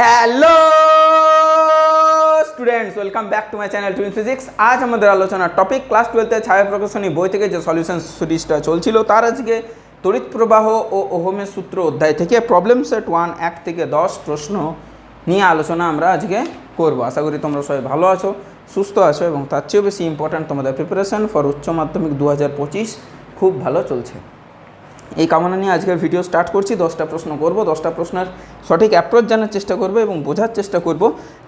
Hello students welcome back to my channel twin physics আজ আমাদের আলোচনার টপিক ক্লাস টুয়েলথের ছায়া প্রকাশনী বই থেকে যে সলিউশন সিরিজটা চলছিল, তার আজকে তড়িৎ প্রবাহ ও ওহমের সূত্র অধ্যায় থেকে প্রবলেম সেট ওয়ান এক থেকে দশ প্রশ্ন নিয়ে আলোচনা আমরা আজকে করব। আশা করি তোমরা সবাই ভালো আছো, সুস্থ আছো, এবং তার চেয়েও বেশি ইম্পর্ট্যান্ট তোমাদের প্রিপারেশন ফর উচ্চ মাধ্যমিক দু হাজার পঁচিশ। খুব ভালো চলছে। এই কামনা নিয়ে আজকের ভিডিও স্টার্ট করছি। দশটা প্রশ্ন করব। দশটা প্রশ্নের সঠিক অ্যাপ্রোচ জানার চেষ্টা করব এবং বোঝার চেষ্টা করব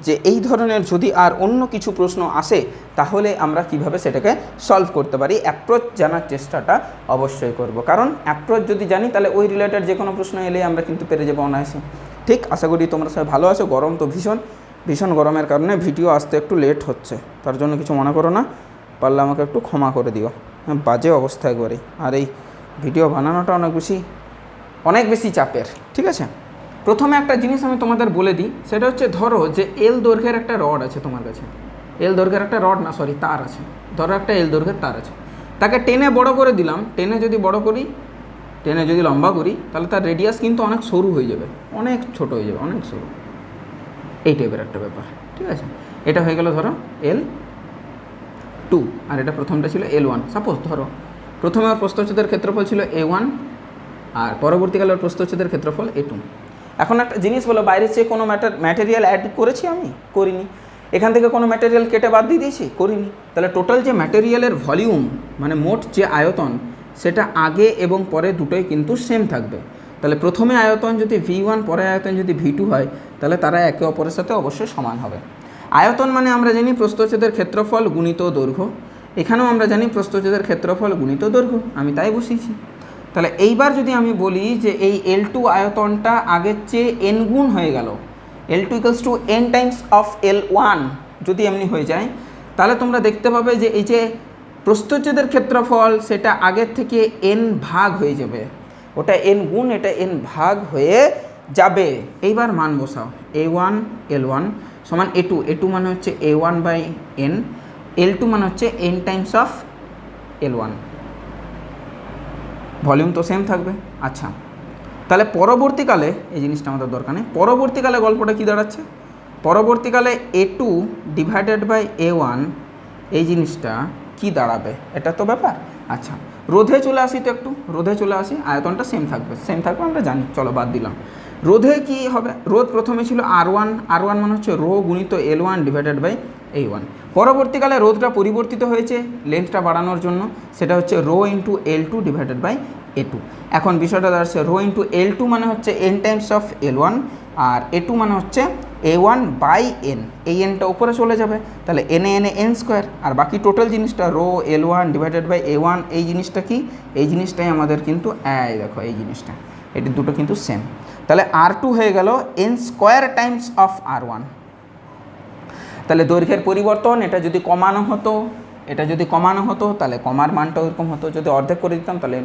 যে এই ধরনের যদি আর অন্য কিছু প্রশ্ন আসে, তাহলে আমরা কীভাবে সেটাকে সলভ করতে পারি? অ্যাপ্রোচ জানার চেষ্টাটা অবশ্যই করব। কারণ অ্যাপ্রোচ যদি জানি, তাহলে ওই রিলেটেড যে কোনো প্রশ্ন এলে আমরা কিন্তু পেরে যাব অনায়াসে। ঠিক, আশা করি তোমরা সবাই ভালো আছো। গরম তো ভীষণ। ভীষণ গরমের কারণে ভিডিও আসতে একটু লেট হচ্ছে। তার জন্য কিছু মনে করো না। পারলে আমাকে একটু ক্ষমা করে দিও। হ্যাঁ বাজে অবস্থা একবারে আর এই ভিডিও বানানোটা অনেক বেশি অনেক বেশি চাপের, ঠিক আছে? প্রথমে একটা জিনিস আমি তোমাদের বলে দিই, সেটা হচ্ছে ধরো যে এল দৈর্ঘ্যের একটা রড আছে তোমার কাছে। এল দৈর্ঘ্যের একটা রড না সরি তার আছে। ধরো একটা এল দৈর্ঘ্যের তার আছে। তাকে টেনে বড় করে দিলাম, টেনে যদি বড় করি, টেনে যদি লম্বা করি, তাহলে তার রেডিয়াস কিন্তু অনেক সরু হয়ে যাবে, অনেক ছোট হয়ে যাবে, অনেক সরু। এই টাইপের একটা ব্যাপার, ঠিক আছে? এটা হয়ে গেল ধরো এল টু, আর এটা প্রথমটা ছিল এল ওয়ান। সাপোজ ধরো প্রথমে ওর প্রস্থচ্ছেদের ক্ষেত্রফল ছিল এ ওয়ান আর পরবর্তীকালে ওর প্রস্থচ্ছেদের ক্ষেত্রফল এ টু এখন একটা জিনিস বলো, বাইরের চেয়ে কোনো ম্যাটার ম্যাটেরিয়াল অ্যাড করেছি আমি? করিনি। এখান থেকে কোনো ম্যাটেরিয়াল কেটে বাদ দিয়ে দিয়েছি? করিনি। তাহলে টোটাল যে ম্যাটেরিয়ালের ভলিউম মানে মোট যে আয়তন, সেটা আগে এবং পরে দুটোই কিন্তু সেম থাকবে। তাহলে প্রথমে আয়তন যদি ভি ওয়ান পরে আয়তন যদি ভি টু হয়, তাহলে তারা একে অপরের সাথে অবশ্যই সমান হবে। আয়তন মানে আমরা জানি প্রস্থচ্ছেদের ক্ষেত্রফল গুণিত দৈর্ঘ্য। এখানেও আমরা জানি প্রস্থচ্ছেদের ক্ষেত্রফল গুণিত দৈর্ঘ্য, আমি তাই বসিয়েছি। তাহলে এইবার যদি আমি বলি যে এই এল টু আয়তনটা আগের চেয়ে এন গুণ হয়ে গেল L two equals to N times of L one যদি এমনি হয়ে যায়, তাহলে তোমরা দেখতে পাবে যে এই যে প্রস্থচ্ছেদের ক্ষেত্রফল, সেটা আগের থেকে এন ভাগ হয়ে যাবে। ওটা এন গুণ, এটা এন ভাগ হয়ে যাবে। এইবার মান বসাও এ ওয়ান এল ওয়ান সমান এ টু এ টু মানে হচ্ছে A one by N L two মানে হচ্ছে N times of L one volume তো সেম থাকবে। আচ্ছা তাহলে পরবর্তীকালে, এই জিনিসটা আমাদের দরকার নেই। পরবর্তীকালে গল্পটা কী দাঁড়াচ্ছে? পরবর্তীকালে A two divided by A one এই জিনিসটা কি দাঁড়াবে? এটা তো ব্যাপার। আচ্ছা রোধে চলে আসি তো একটু। রোধে চলে আসি, আয়তনটা সেম থাকবে। সেম থাকবে আমরা জানি। চলো বাদ দিলাম। রোধে কি হবে? রোধ প্রথমে ছিল আর ওয়ান আর ওয়ান মানে হচ্ছে রো গুণিত L one divided by A one পরবর্তীকালে রোধটা পরিবর্তিত হয়েছে লেন্থটা বাড়ানোর জন্য। সেটা হচ্ছে rho into L two divided by A two এখন বিষয়টা দাঁড়াচ্ছে রো ইন্টু এল টু মানে হচ্ছে N times of L one R A two মানে হচ্ছে এ ওয়ান বাই এন এই এনটা উপরে চলে যাবে, তাহলে এনে এনে এন এন স্কোয়ার আর বাকি টোটাল জিনিসটা rho L one divided by A one এই জিনিসটা কি? এই জিনিসটাই আমাদের কিন্তু, এই দেখো, এই জিনিসটা। এটি দুটো কিন্তু সেম তাহলে আর টু হয়ে গেল N square times of R one তাহলে দৈর্ঘ্যের পরিবর্তন, এটা যদি কমানো হতো, এটা যদি কমানো হতো, তাহলে কমার মানটা ওরকম হতো, যদি অর্ধেক করে দিতাম তাহলে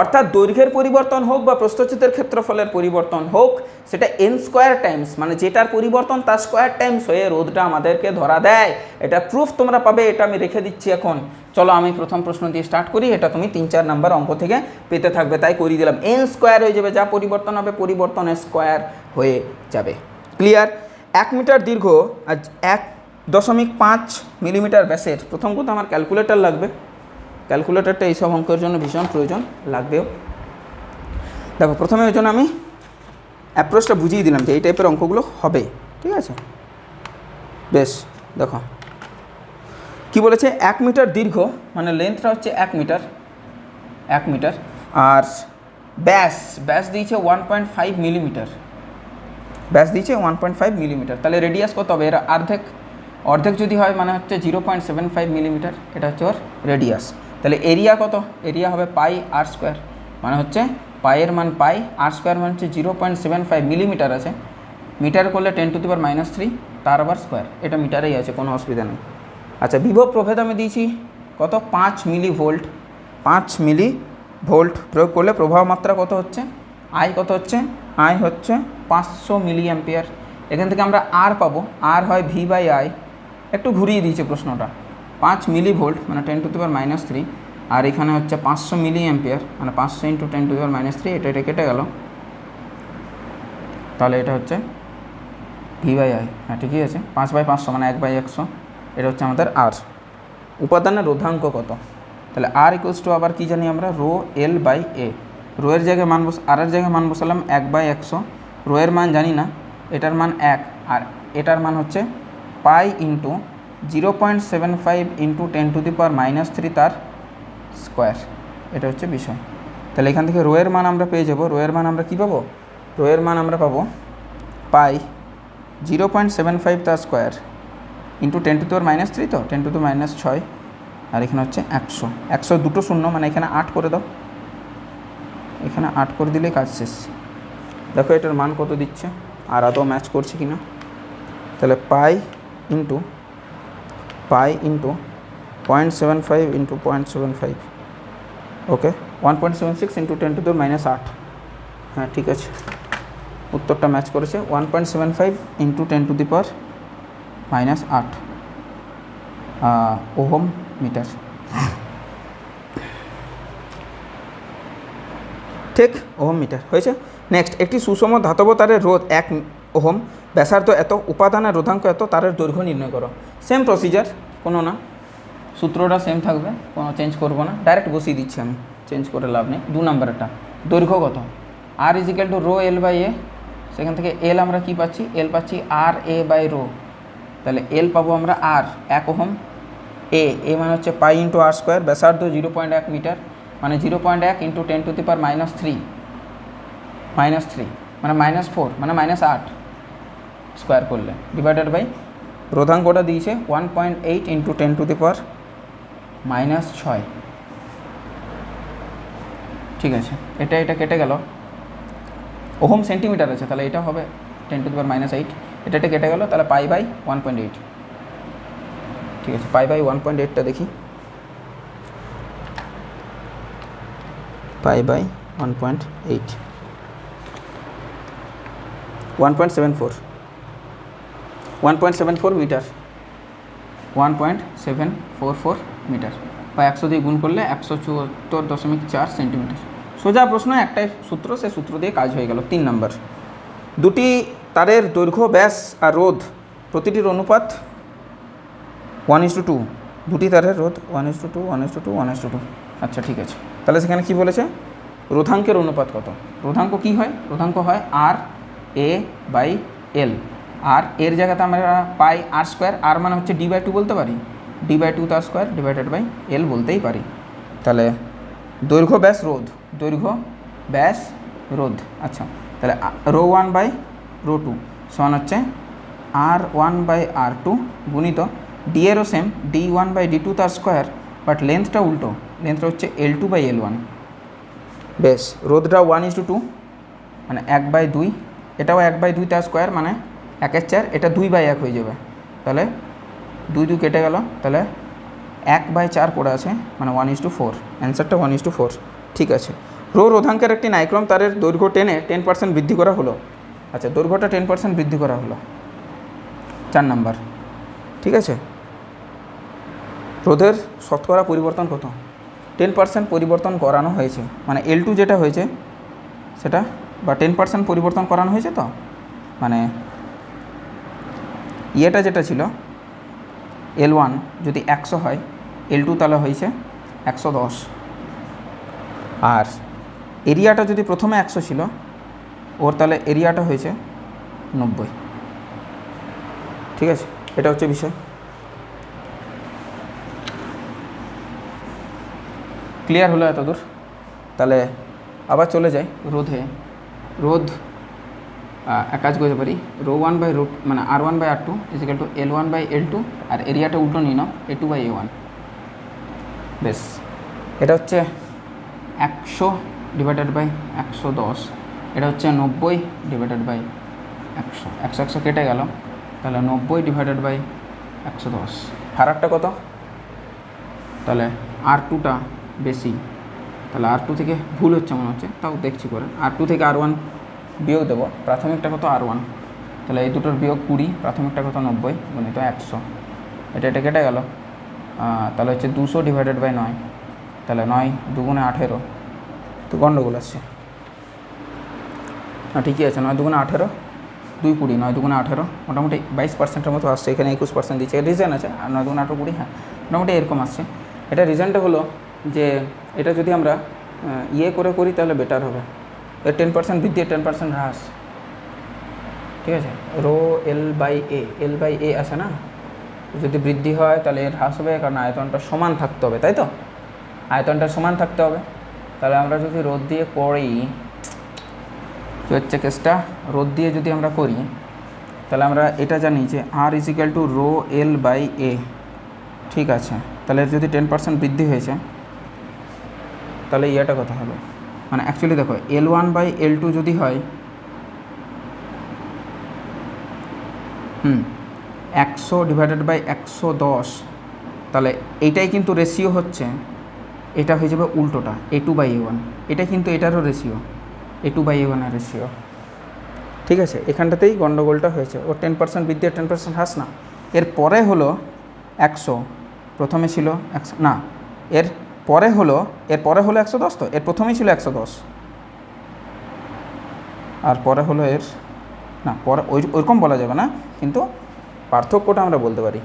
অর্থাৎ দৈর্ঘ্যের পরিবর্তন হোক বা প্রস্থচ্ছেদের ক্ষেত্রফলের পরিবর্তন হোক, সেটা এন স্কোয়ার টাইমস মানে যেটার পরিবর্তন তার স্কোয়ার টাইমস হয়ে রোদটা আমাদেরকে ধরা দেয়। এটা প্রুফ তোমরা পাবে, এটা আমি রেখে দিচ্ছি এখন। চলো আমি প্রথম প্রশ্ন দিয়ে স্টার্ট করি, এটা তুমি তিন চার নাম্বার অঙ্ক থেকে পেতে থাকবে, তাই করিয়ে দিলাম। এন স্কোয়ার হয়ে যাবে, যা পরিবর্তন হবে পরিবর্তন স্কোয়ার হয়ে যাবে। ক্লিয়ার এক মিটার দীর্ঘ এক দশমিক পাঁচ মিলিমিটার ব্যাসের প্রথম কথা আমার ক্যালকুলেটর লাগবে। ক্যালকুলেটরটা এইসব অঙ্কের জন্য ভীষণ প্রয়োজন, লাগবেও। দেখো, প্রথমে ওই জন্য আমি অ্যাপ্রোচটা বুঝিয়ে দিলাম যে এই টাইপের অঙ্কগুলো হবে, ঠিক আছে? বেশ, দেখো। কি বলেছে? এক মিটার দীর্ঘ মানে লেন্থটা হচ্ছে এক মিটার এক মিটার। আর ব্যাস ব্যাস দিয়েছে ওয়ান পয়েন্ট ফাইভ মিলিমিটার। ব্যাস দিয়েছে ওয়ান পয়েন্ট ফাইভ মিলিমিটার। তাহলে রেডিয়াস কত হবে? এর অর্ধেক। অর্ধেক যদি হয় মানে হচ্ছে zero point seven five millimetre এটা হচ্ছে ওর রেডিয়াস তাহলে এরিয়া কত? এরিয়া হবে পাই আর স্কোয়ার মানে হচ্ছে পায়ের মান পাই আর স্কোয়ার মানে হচ্ছে zero point seven five millimetre আছে। মিটার করলে ten to the power minus three তার আবার স্কোয়ার এটা মিটারেই আছে, কোনো অসুবিধা নেই। আচ্ছা বিভব প্রভেদ আমি দিয়েছি, কত? পাঁচ মিলি ভোল্ট পাঁচ মিলি ভোল্ট প্রয়োগ করলে প্রবাহ মাত্রা কত হচ্ছে? আই কত হচ্ছে? আই হচ্ছে পাঁচশো মিলি অ্যাম্পিয়ার এখান থেকে আমরা আর পাবো। আর হয় ভি বাই আই একটু ঘুরিয়ে দিয়েছে প্রশ্নটা। পাঁচ মিলি ভোল্ট মানে ten to the power minus three আর এখানে হচ্ছে পাঁচশো মিলি অ্যাম্পিয়ার মানে পাঁচশো into ten to the power minus three এটা এটা কেটে গেল। তাহলে এটা হচ্ছে ভি বাই আই হ্যাঁ ঠিকই আছে। পাঁচ বাই পাঁচশো মানে এক বাই একশো, এটা হচ্ছে আমাদের আর উপাদানের রোধাঙ্ক কত? তাহলে আর ইকুয়ালস টু আবার কী জানি আমরা? Rho L by A rho এর জায়গায় মান বস আর এর জায়গায় মান বসালাম এক বাই একশো। রো এর মান জানি না, এটার মান এক, আর এটার মান হচ্ছে pi into zero point seven five into ten to the power minus three তার স্কোয়ার এটা হচ্ছে বিষয়। তাহলে এখান থেকে রোয়ের মান আমরা পেয়ে যাব। রোয়ের মান আমরা কী পাবো? রোয়ের মান আমরা পাবো pi zero point seven five তার স্কোয়ার ইন্টু টেন টু তোর মাইনাস থ্রি তো? টেন টু তো মাইনাস ছয়। আর এখানে হচ্ছে একশো। একশো দুটো শূন্য মানে এখানে আট করে দাও। এখানে আট করে দিলেই কাজ শেষ। দেখো এটার মান কত দিচ্ছে? আর আদৌ ম্যাচ করছে কি না তাহলে pi into pi into point seven five into point seven five okay one point seven six into ten to the minus আট হ্যাঁ ঠিক আছে। উত্তরটা ম্যাচ করেছে one point seven five into ten to the power minus আট ohm metre. ঠিক, ohm metre, হয়েছে? Next একটি সুষম ধাতব তারের রোধ এক ওহম ব্যাসার্ধ এত, উপাদানের রোধাঙ্ক এত, তারের দৈর্ঘ্য নির্ণয় করো। সেম প্রসিজার কোনো না। সূত্রটা সেম থাকবে, কোনো চেঞ্জ করব না। ডাইরেক্ট বসিয়ে দিচ্ছি আমি চেঞ্জ করে লাভ নেই। দু নম্বরেরটা দৈর্ঘ্য কত? R equal to rho L by A সেখান থেকে এল আমরা কি পাচ্ছি? এল পাচ্ছি আর এ বাই রো তাহলে এল পাবো আমরা আর এক ওহম। এ এ মানে হচ্ছে পাই ইন্টু আর স্কোয়ার ব্যাসার্ধ জিরো পয়েন্ট এক মিটার মানে জিরো পয়েন্ট এক into ten to the power minus three minus three মানে মাইনাস ফোর মানে মাইনাস আট। স্কোয়ার করলে। ডিভাইডেড বাই রোধাঙ্কটা দিয়েছে one point eight into ten to the power minus ছয়। ঠিক আছে, এটা এটা কেটে গেল। ওহম সেন্টিমিটার আছে, তাহলে এটা হবে ten to the power minus eight এটা এটা কেটে গেল, তাহলে pi by one point eight ঠিক আছে পাই বাই ওয়ান পয়েন্ট এইটটা দেখি। Pi by one point eight one point seven four one point seven four metre. One point seven four four metre. বা একশো দিয়ে গুণ করলে একশো চুয়াত্তর দশমিক চার সেন্টিমিটার। সোজা প্রশ্ন, একটাই সূত্র, সে সূত্র দিয়ে কাজ হয়ে গেল। তিন নম্বর। দুটি তারের দৈর্ঘ্য, ব্যাস আর রোধ, প্রতিটির অনুপাত ওয়ান ইস টু টু। দুটি তারের রোধ, one is to two, one is to two, one is to two. আচ্ছা ঠিক আছে। তাহলে সেখানে কি বলেছে? রোধাঙ্কের অনুপাত কত? রোধাঙ্ক কি হয়? রোধাঙ্ক হয় আর এ বাই এল। আর এর জায়গাতে আমরা পাই আর স্কোয়ার আর মানে হচ্ছে ডি বাই টু বলতে পারি। ডি বাই টু তার স্কোয়ার ডিভাইডেড বাই এল বলতেই পারি। তাহলে দৈর্ঘ্য ব্যাস রোধ, দৈর্ঘ্য ব্যাস রোধ। আচ্ছা তাহলে rho one by rho two সমান হচ্ছে R one by R two গুণিত ডি এরও same D one by D two তার স্কোয়ার বাট লেন্থটা উল্টো। লেন্থটা হচ্ছে L two by L one বেশ, রোধটা ওয়ান ইস টু টু মানে এক বাই দুই। এটাও এক বাই দুই তার স্কোয়ার মানে একের চার, এটা দুই বাই এক হয়ে যাবে। তাহলে দুই দুই কেটে গেল, তাহলে এক বাই চার পড়ে আছে মানে ওয়ান ইস টু ফোর অ্যান্সারটা ওয়ান ইস টু ফোর ঠিক আছে। রো রোধাঙ্কের একটি নাইক্রম, তারের দৈর্ঘ্য টেনে টেন পার্সেন্ট বৃদ্ধি করা হলো। আচ্ছা দৈর্ঘ্যটা টেন পার্সেন্ট বৃদ্ধি করা হলো। চার নাম্বার। ঠিক আছে? রোধের শতকরা পরিবর্তন কত? টেন পার্সেন্ট পরিবর্তন করানো হয়েছে। মানে এল টু যেটা হয়েছে, সেটা, বা টেন পার্সেন্ট পরিবর্তন করানো হয়েছে তো? মানে ইয়েটা যেটা ছিল এল ওয়ান যদি একশো হয় এল টু তাহলে হয়েছে একশো দশ। আর এরিয়াটা যদি প্রথমে একশো ছিল, ওর তাহলে এরিয়াটা হয়েছে নব্বই। ঠিক আছে? এটা হচ্ছে বিষয়। ক্লিয়ার হলো এতদূর? তাহলে আবার চলে যাই রোধে। রোধ এক কাজ করতে পারি রো ওয়ান বাই রো মানে R one by R two equal to L one by L two আর এরিয়াটা উল্টো নিয়ে নাও A two by A one বেশ। এটা হচ্ছে একশো ডিভাইডেড বাই একশো দশ। এটা হচ্ছে নব্বই ডিভাইডেড বাই একশো। একশো একশো কেটে গেল। তাহলে নব্বই ডিভাইডেড বাই একশো দশ। ফারাকটা কত? তাহলে আর টুটা বেশি। তাহলে আর টু থেকে ভুল হচ্ছে মনে হচ্ছে, তাও দেখছি করে আর টু থেকে আর ওয়ান বিয়োগ দেবো। প্রাথমিকটা কত? R one. তাহলে এই দুটোর বিয়োগ কুড়ি, প্রাথমিকটা কত? নব্বই গণিত একশো। এটা এটা কেটে গেল। তাহলে হচ্ছে দুশো ডিভাইডেড বাই নয়। তাহলে নয় দুগুণে আঠেরো। তো গণ্ডগোল আসছে। হ্যাঁ ঠিকই আছে, নয় দুগুণে আঠেরো, দুই কুড়ি, নয় দুগুণে আঠেরো। মোটামুটি বাইশ পার্সেন্টের মতো আসছে। এখানে একুশ পার্সেন্ট দিচ্ছে। রিজন আছে, আর নয় দুগুণে আঠেরো, কুড়ি হ্যাঁ মোটামুটি এরকম আসছে। এটা রিজনটা হলো যে, এটা যদি আমরা ইয়ে করে করি, তাহলে বেটার হবে। এর টেন পার্সেন্ট বৃদ্ধি, টেন পার্সেন্ট হ্রাস। ঠিক আছে? Rho L by A, L by A আছে না? যদি বৃদ্ধি হয় তাহলে এর হ্রাস হবে, কারণ আয়তনটা সমান থাকতে হবে, তাই তো? আয়তনটা সমান থাকতে হবে। তাহলে আমরা যদি রোদ দিয়ে করি, কী হচ্ছে কেসটা? রোদ দিয়ে যদি আমরা করি, তাহলে আমরা এটা জানি যে R equal to rho L by A ঠিক আছে? তাহলে যদি টেন পার্সেন্ট বৃদ্ধি হয়েছে, তাহলে ইয়েটা কত হবে। মানে অ্যাকচুয়ালি দেখো L one by L two যদি হয়, হুম, একশো ডিভাইডেড বাই একশো দশ, তাহলে এইটাই কিন্তু রেশিও হচ্ছে, এটা হয়ে যাবে উল্টোটা A two by A one এটা কিন্তু এটারও ratio A two by A ওয়ানের রেশিও ঠিক আছে? এখানটাতেই গণ্ডগোলটা হয়েছে ও টেন পার্সেন্ট বৃদ্ধি টেন পার্সেন্ট হাস না এর পরে হলো একশো, প্রথমে ছিল একশো, না, এর পরে হলো, এর পরে হলো একশো দশ তো? এর প্রথমেই ছিল একশো দশ। আর পরে হলো এর, না, পরে ওই, ওইরকম বলা যাবে না, কিন্তু পার্থক্যটা আমরা বলতে পারি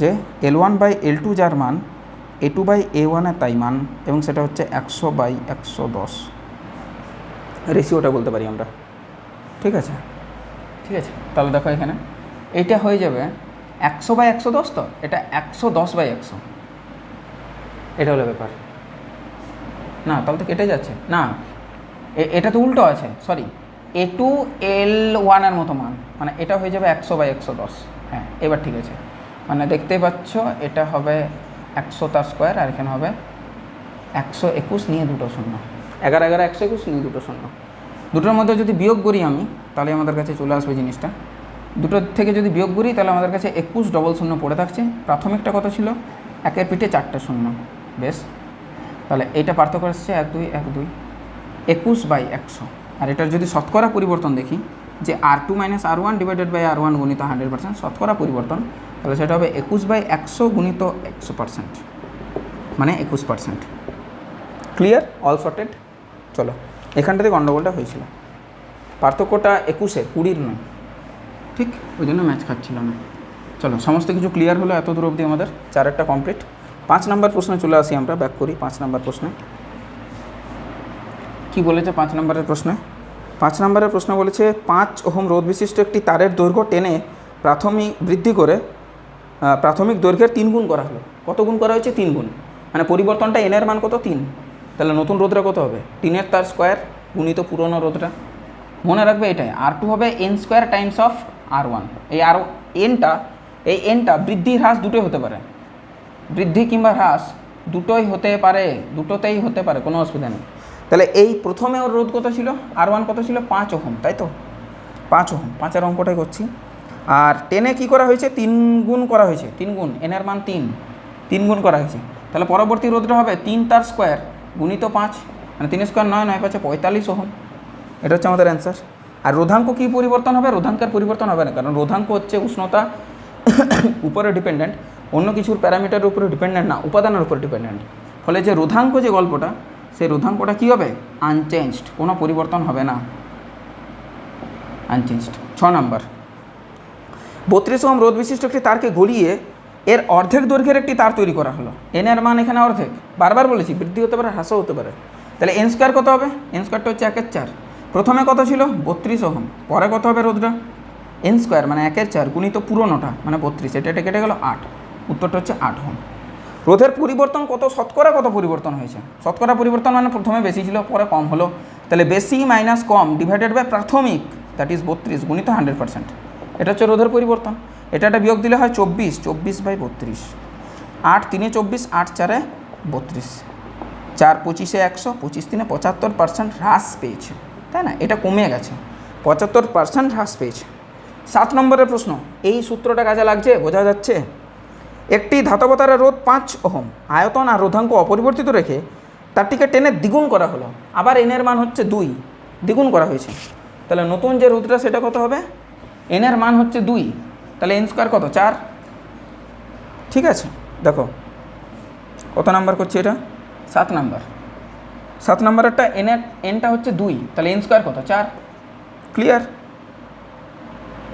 যে L one by L two যার মান এ টু বাই এ ওয়ানের তাই মান, এবং সেটা হচ্ছে একশো বাই একশো দশ। রেশিওটা বলতে পারি আমরা। ঠিক আছে? ঠিক আছে? তাহলে দেখো এখানে। এটা হয়ে যাবে একশো বাই একশো দশ তো? এটা একশো দশ বাই একশো। এটা হলো ব্যাপার। না, তাহলে তো কেটে যাচ্ছে। না এটা তো উল্টো আছে সরি এ টু এল ওয়ানের মতো মান মানে এটা হয়ে যাবে একশো বাই একশো দশ। হ্যাঁ এবার ঠিক আছে। মানে দেখতেই পাচ্ছ, এটা হবে একশো তার স্কোয়ার, আর এখানে হবে একশো একুশ নিয়ে দুটো শূন্য। এগারো এগারো, একশো একুশ নিয়ে দুটো শূন্য। দুটোর মধ্যে যদি বিয়োগ করি আমি, তাহলে আমাদের কাছে চলে আসবে জিনিসটা। দুটোর থেকে যদি বিয়োগ করি, তাহলে আমাদের কাছে একুশ ডবল শূন্য পড়ে থাকছে। প্রাথমিকটা কত ছিল? একের পিঠে চারটে শূন্য। বেশ। তাহলে এইটা পার্থক্য আসছে এক দুই এক দুই, একুশ বাই একশো। আর এটার যদি শতকরা পরিবর্তন দেখি, যে R two minus R one divided by R one গুণিত হান্ড্রেড পার্সেন্ট শতকরা পরিবর্তন, তাহলে সেটা হবে একুশ বাই একশো গুণিত একশো পার্সেন্ট মানে একুশ পার্সেন্ট ক্লিয়ার অল সর্টেড চলো, এখানটাতে গণ্ডগোলটা হয়েছিল। পার্থক্যটা একুশে, কুড়ির নয়। ঠিক? ওই জন্য ম্যাচ খাচ্ছিল না চলো, সমস্ত কিছু ক্লিয়ার হলো এত দূর অবধি আমাদের। চারেরটা কমপ্লিট পাঁচ নাম্বার প্রশ্নে চলে আসি আমরা ব্যাক করি পাঁচ নাম্বার প্রশ্নে। কি বলেছে পাঁচ নম্বরের প্রশ্নে? পাঁচ নম্বরের প্রশ্ন বলেছে, পাঁচ ওহম রোধ বিশিষ্ট একটি তারের দৈর্ঘ্য টেনে প্রাথমিক বৃদ্ধি করে প্রাথমিক দৈর্ঘ্যের তিন গুণ করা হলো। কত গুণ করা হয়েছে? তিন গুণ। মানে পরিবর্তনটা এনের মান কত? তিন। তাহলে নতুন রোধটা কত হবে? তিনের তার স্কোয়ার গুণিত পুরনো রোধটা। মনে রাখবে এটাই আর টু হবে N square times of R one এই আর এনটা এই এনটা বৃদ্ধি হ্রাস দুটোই হতে পারে। বৃদ্ধি কিংবা হ্রাস দুটোই হতে পারে, দুটোতেই হতে পারে, কোনো অসুবিধা নেই। তাহলে এই প্রথমে ওর রোধ কত ছিল? আর ওয়ান কত ছিল? পাঁচ ওহম, তাই তো? পাঁচ ওহম, পাঁচের অঙ্কটাই করছি। আর টেনে কি করা হয়েছে? তিন গুণ করা হয়েছে, তিন গুণ এনের মান তিন তিন গুণ করা হয়েছে। তাহলে পরবর্তী রোধটা হবে তিন তার স্কোয়ার গুণিত পাঁচ মানে তিন স্কোয়ার নয় নয় পাঁচে পঁয়তাল্লিশ ওহম। এটা হচ্ছে আমাদের অ্যান্সার আর রোধাঙ্ক কী পরিবর্তন হবে? রোধাঙ্কের পরিবর্তন হবে না, কারণ রোধাঙ্ক হচ্ছে উষ্ণতা, উপরে ডিপেন্ডেন্ট অন্য কিছুর প্যারামিটারের উপরে ডিপেন্ডেন্ট না, উপাদানের উপর ডিপেন্ডেন্ট ফলে যে রোধাঙ্ক যে গল্পটা, সেই রোধাঙ্কটা কী হবে? আনচেঞ্জড কোনো পরিবর্তন হবে না। আনচেঞ্জড ছ নম্বর। বত্রিশ ওহম রোধ বিশিষ্ট একটি তারকে গলিয়ে এর অর্ধেক দৈর্ঘ্যের একটি তার তৈরি করা হলো। এন এর মান এখানে অর্ধেক। বারবার বলেছি, বৃদ্ধি হতে পারে, হ্রাসও হতে পারে। তাহলে এন স্কোয়ার কত হবে? এন স্কোয়ারটা হচ্ছে একের চার। প্রথমে কত ছিল? বত্রিশ ওহম। পরে কত হবে রোধটা? এন স্কোয়ার মানে একের চার গুণিত পুরোনোটা মানে বত্রিশ। এটা এটা কেটে গেল আট। উত্তরটা হচ্ছে আট ওহম। রোধের পরিবর্তন কত? শতকরা কত পরিবর্তন হয়েছে? শতকরা পরিবর্তন মানে প্রথমে বেশি ছিল, পরে কম হলো। তাহলে বেশি মাইনাস কম ডিভাইডেড বাই প্রাথমিক দ্যাট ইজ বত্রিশ গুণিত হান্ড্রেড পার্সেন্ট এটা হচ্ছে রোধের পরিবর্তন। এটা একটা বিয়োগ দিলে হয় চব্বিশ চব্বিশ বাই বত্রিশ। আট তিনে চব্বিশ, আট চারে বত্রিশ। চার পঁচিশে একশো, পঁচিশ তিনে পঁচাত্তর পার্সেন্ট হ্রাস পেয়েছে। তাই না? এটা কমে গেছে। পঁচাত্তর পার্সেন্ট হ্রাস পেয়েছে। সাত নম্বরের প্রশ্ন, এই সূত্রটা কাজে লাগছে? বোঝা যাচ্ছে? একটি ধাতবতারের রোধ পাঁচ ওহম। আয়তন আর রোধাঙ্ক অপরিবর্তিত রেখে তারটিকে টেনে দ্বিগুণ করা হলো। আবার এনের মান হচ্ছে দুই। দ্বিগুণ করা হয়েছে। তাহলে নতুন যে রোধটা সেটা কত হবে? এনের মান হচ্ছে দুই। তাহলে এন স্কোয়ার কত? চার। ঠিক আছে? দেখো। কত নাম্বার করছে এটা? সাত নাম্বার। সাত নাম্বারেরটা এনের এনটা হচ্ছে দুই। তাহলে এন স্কোয়ার কত? চার। ক্লিয়ার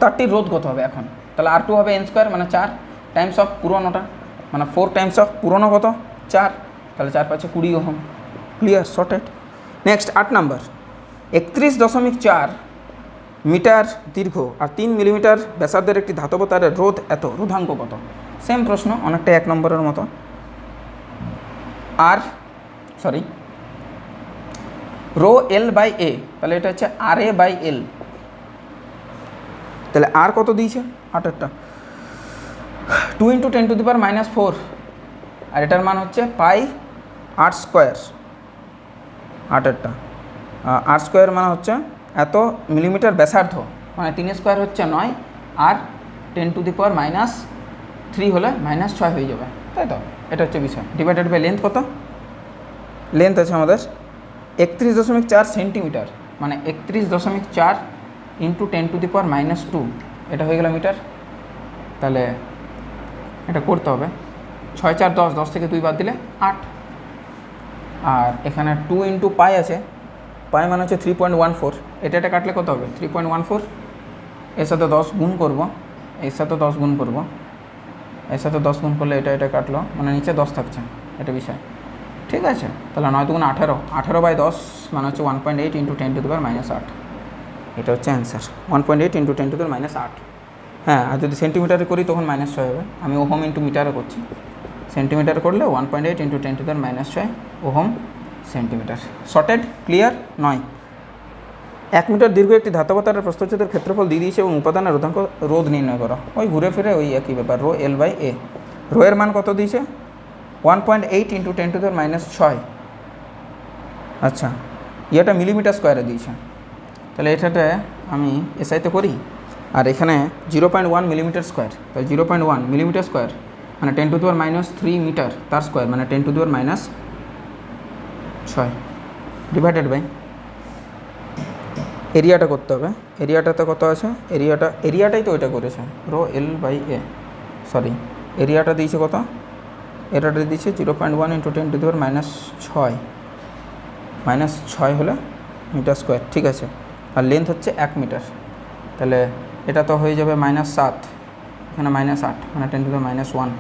তারটির রোধ কত হবে এখন? তাহলে আর টু হবে এন স্কোয়ার মানে চার। টাইমস অফ পুরোনোটা মানে ফোর টাইমস অফ পুরোনো কত? চার। তাহলে চার পাঁচে কুড়ি ওহম। ক্লিয়ার শর্টেড নেক্সট আট নাম্বার একত্রিশ দশমিক চার মিটার দীর্ঘ আর তিন মিলিমিটার ব্যাসার্ধের একটি ধাতব তারের রোধ এত? রোধাঙ্ক কত? সেম প্রশ্ন, অনেকটা এক নম্বরের মতো। আর sorry rho L by A, তাহলে এটা হচ্ছে আর এ বাই এল। তাহলে আর কত দিয়েছে? আটেরটা two into ten to the power minus four আর এটার মান হচ্ছে পাই আট স্কোয়ার আটেরটা আর স্কোয়ার মানে হচ্ছে এত মিলিমিটার ব্যাসার্ধ মানে তিন স্কোয়ার হচ্ছে নয়, আর ten to the power minus three হলে মাইনাস ছয় হয়ে যাবে। তাই তো? এটা হচ্ছে বিষয়। ডিভাইডেড বাই লেন্থ কত? লেন্থ আছে আমাদের একত্রিশ দশমিক চার সেন্টিমিটার মানে একত্রিশ দশমিক চার into ten to the power minus two এটা হয়ে গেল মিটার। তাহলে এটা করতে হবে। ছয় চার দশ দশ থেকে দুই বাদ দিলে আট। আর এখানে টু ইন্টু পাই আছে। পাই মানে হচ্ছে থ্রি পয়েন্ট ওয়ান ফোর এটা এটা কাটলে কত হবে? থ্রি পয়েন্ট ওয়ান ফোর এর সাথে দশ গুণ করব। এর সাথে দশ গুণ করব। এর সাথে দশ গুণ করলে এটা এটা কাটলো। মানে নিচে দশ থাকছে এটা বিষয়। ঠিক আছে? তাহলে নয় দুগুণ আঠারো। আঠারো বাই দশ মানে হচ্ছে one point eight into ten to the power minus আট। এটা হচ্ছে answer one point eight into ten to the power minus আট। হ্যাঁ আর যদি সেন্টিমিটারে করি তখন মাইনাস ছয় হবে। আমি ওহম ইন্টু মিটারে করছি। সেন্টিমিটার করলে one point eight into ten to the power minus ছয় ওহম সেন্টিমিটার শর্টেড ক্লিয়ার নয়। এক মিটার দীর্ঘ একটি ধাতব তারের প্রস্থচ্ছেদের ক্ষেত্রফল দিয়ে দিয়েছে এবং উপাদানের রোধাঙ্ক, রোধ নির্ণয় করা। ওই ঘুরে ফিরে ওই একই ব্যাপার, rho L by A rho এর মান কত দিয়েছে? One point eight into ten to the power minus ছয়। আচ্ছা ইয়েটা মিলিমিটার স্কোয়ারে দিয়েছে। তাহলে এটাতে আমি এসআইতে করি? আর এখানে zero point one millimetre square তো zero point one millimetre square মানে ten to the power minus three metre তার স্কোয়ার মানে ten to the power minus ছয়। ডিভাইডেড বাই এরিয়াটা করতে হবে। এরিয়াটাতে কত আছে? এরিয়াটা এরিয়াটাই তো ওইটা করেছে। Rho L by A sorry এরিয়াটা দিয়েছে কত? এরিয়াটা দিয়েছে zero point one into ten to the power minus ছয়। মাইনাস ছয় হলে মিটার স্কোয়ার ঠিক আছে। আর লেন্থ হচ্ছে এক মিটার তাহলে এটা তো হয়ে যাবে মাইনাস সাত। এখানে মাইনাস আট মানে ten to the power minus one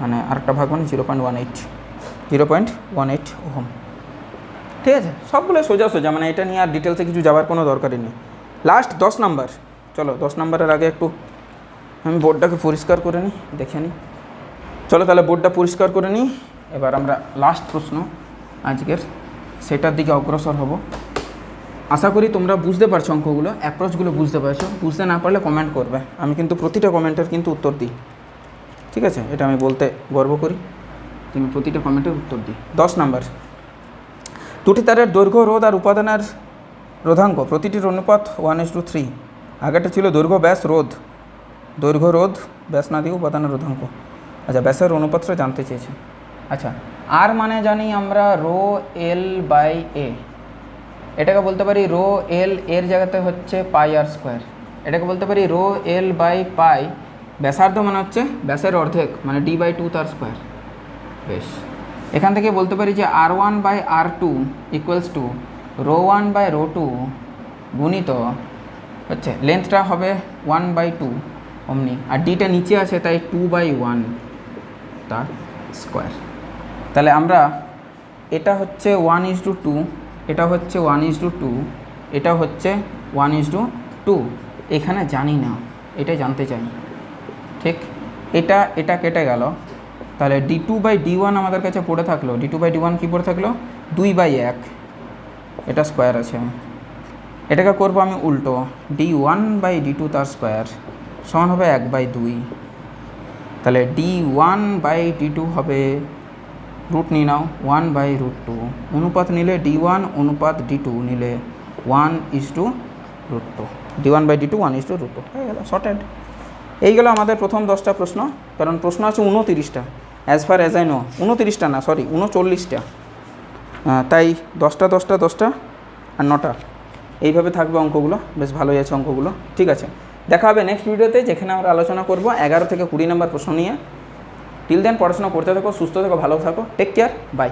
মানে আরেকটা ভাগ মানে zero point one eight zero point one eight ohm. ঠিক আছে? সবগুলো সোজা সোজা মানে এটা নিয়ে আর ডিটেলসে কিছু যাওয়ার কোনো দরকারই নেই। লাস্ট দশ নাম্বার চলো, দশ নাম্বারের আগে একটু আমি বোর্ডটাকে পরিষ্কার করে নিই, দেখে নিই। চলো তাহলে বোর্ডটা পরিষ্কার করে নিই। এবার আমরা লাস্ট প্রশ্ন, আজকের। সেটার দিকে অগ্রসর হব। আশা করি তোমরা বুঝতে পারছ অঙ্কগুলো অ্যাপ্রোচগুলো বুঝতে পারছ। বুঝতে না পারলে কমেন্ট করবে। আমি কিন্তু প্রতিটা কমেন্টের কিন্তু উত্তর দিই। ঠিক আছে? এটা আমি বলতে গর্ব করি। তুমি প্রতিটা কমেন্টের উত্তর দিই। দশ নাম্বার। দুটি তারের দৈর্ঘ্য, রোধ আর উপাদানের রোধাঙ্ক। প্রতিটির অনুপাত ওয়ান ইস টু থ্রি আগেরটা ছিল দৈর্ঘ্য, ব্যাস, রোধ। দৈর্ঘ্য, রোধ, ব্যাস না দিয়ে উপাদানের রোধাঙ্ক। আচ্ছা ব্যাসের অনুপাতটা জানতে চেয়েছে। আচ্ছা আর মানে জানি আমরা রো এল বাই এ এটাকে বলতে পারি রো এল এর জায়গাতে হচ্ছে পাই আর স্কোয়ার। এটাকে বলতে পারি রো এল বাই পাই, ব্যাসার্ধ মানে হচ্ছে ব্যাসের অর্ধেক মানে ডি বাই টু তার স্কোয়ার। বেশ। এখান থেকে বলতে পারি যে R one by R two equals to rho one by rho two গুণিত হচ্ছে লেন্থটা হবে ওয়ান বাই টু অমনি। আর ডিটা নিচে আছে তাই টু বাই ওয়ান তার স্কোয়ার। তাহলে আমরা এটা হচ্ছে ওয়ান ইজ টু টু এটা হচ্ছে ওয়ান ইজ টু টু এটা হচ্ছে ওয়ান ইজ টু টু এখানে জানি না, এটাই জানতে চাই। ঠিক? এটা এটা কেটে গেল। তাহলে D two by D one আমাদের কাছে পড়ে থাকল। D two by D one কী পড়ে থাকল? দুই বাই এক। এটা স্কোয়ার আছে। এটাকে করব আমি উল্টো। D one by D two তার স্কোয়ার সমান হবে এক বাই দুই। তাহলে D one by D two হবে রুট নিয়ে নাও ওয়ান বাই রুট টু অনুপাত নিলে ডি ওয়ান অনুপাত ডি টু নিলে one is to root two D one by D two one is to root two হয়ে গেল শর্টেড এই গেল আমাদের প্রথম দশটা প্রশ্ন, কারণ প্রশ্ন আছে উনতিরিশটা as far as I know উনতিরিশটা না সরি উনচল্লিশটা তাই দশটা দশটা দশটা আর নটা। এইভাবে থাকবে অঙ্কগুলো, বেশ ভালোই আছে অঙ্কগুলো। ঠিক আছে, দেখা হবে নেক্সট ভিডিওতে যেখানে আমরা আলোচনা করব এগারো থেকে কুড়ি নম্বর প্রশ্ন নিয়ে। টিল দেন পড়াশোনা করতে থাকো সুস্থ থাকো ভালো থাকো টেক কেয়ার বাই